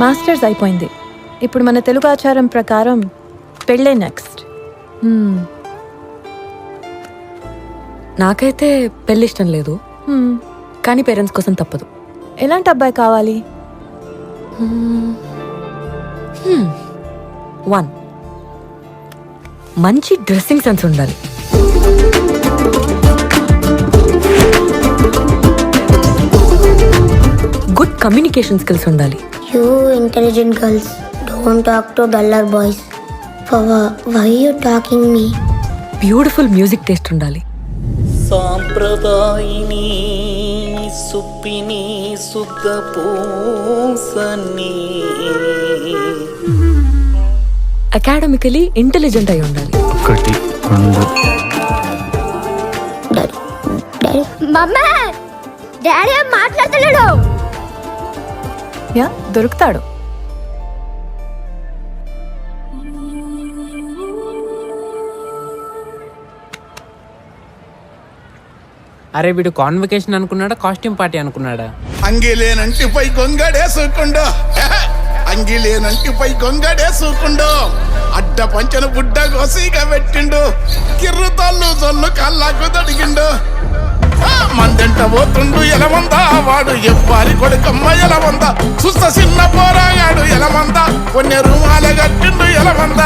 Masters అయిపోయింది. ఇప్పుడు మన తెలుగు ఆచారం ప్రకారం పెళ్ళే నెక్స్ట్ నాకైతే పెళ్ళి ఇష్టం లేదు కానీ పేరెంట్స్ కోసం తప్పదు. ఎలాంటి అబ్బాయి కావాలి? వన్ మంచి డ్రెస్సింగ్ సెన్స్ ఉండాలి. గుడ్ కమ్యూనికేషన్ స్కిల్స్ ఉండాలి. You intelligent girls don't talk to duller boys why you talking me beautiful music taste ఉండాలి. సాంప్రదాయిని సుప్పిని సుఖపోసని. అకాడమికలీ ఇంటెలిజెంట్ అయి ఉండాలి. ఒకటి రెండు. డాడీ మమ్మీ డాడీ మాట్లాడతలేడు? యా దొరుకుతాడు. అరే వీడు కాన్వకేషన్ అనుకున్నాడా కాస్ట్యూమ్ పార్టీ అనుకున్నాడా? అంగిలేనంటిపై గొంగడేసుకుండు. అంగిలేనంటిపై గొంగడేసుకుండు. అడ్డ పంచన బుడ్డ గోసిగా పెట్టిండు. కిర్రు తల్లు జొల్లు కళ్ళకు తొడిగిండు. ఆ, మందెంట పోతుండు ఎలమంద వాడు ఎవ్వారి కొడుకమ్మ ఎలమంద. చూస్త చిన్న పోరాగాడు ఎలమంద. కొన్ని రుమాల గట్టిండు ఎలమంద.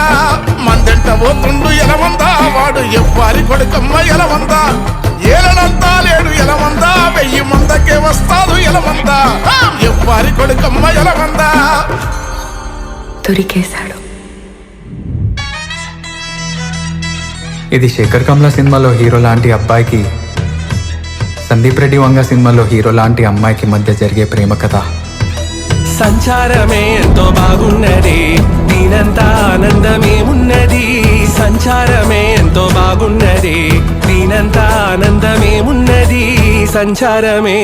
మందెంట పోతుండు ఎలమంద. వాడు ఎవ్వారి కొడుకమ్మ ఎలమంద. ఏలనంతా లేడు ఎలమంద. వెయ్యి మందకే వస్తాడు ఎలమంద. ఆ, ఎవ్వారి కొడుకమ్మ ఎలమంద. దొరికేశాడు. ఇది శేఖర్ కమల సినిమాలో హీరో లాంటి అబ్బాయికి సందీప్ రెడ్డి వంగ సినిమాలో హీరో లాంటి అమ్మాయికి మధ్య జరిగే ప్రేమ కథ. సంచారమే ఎంతో బాగున్నది దీనంతా ఆనందమే ఉన్నది. సంచారమే ఎంతో బాగున్నది దీనంతా ఆనందమే ఉన్నది. సంచారమే.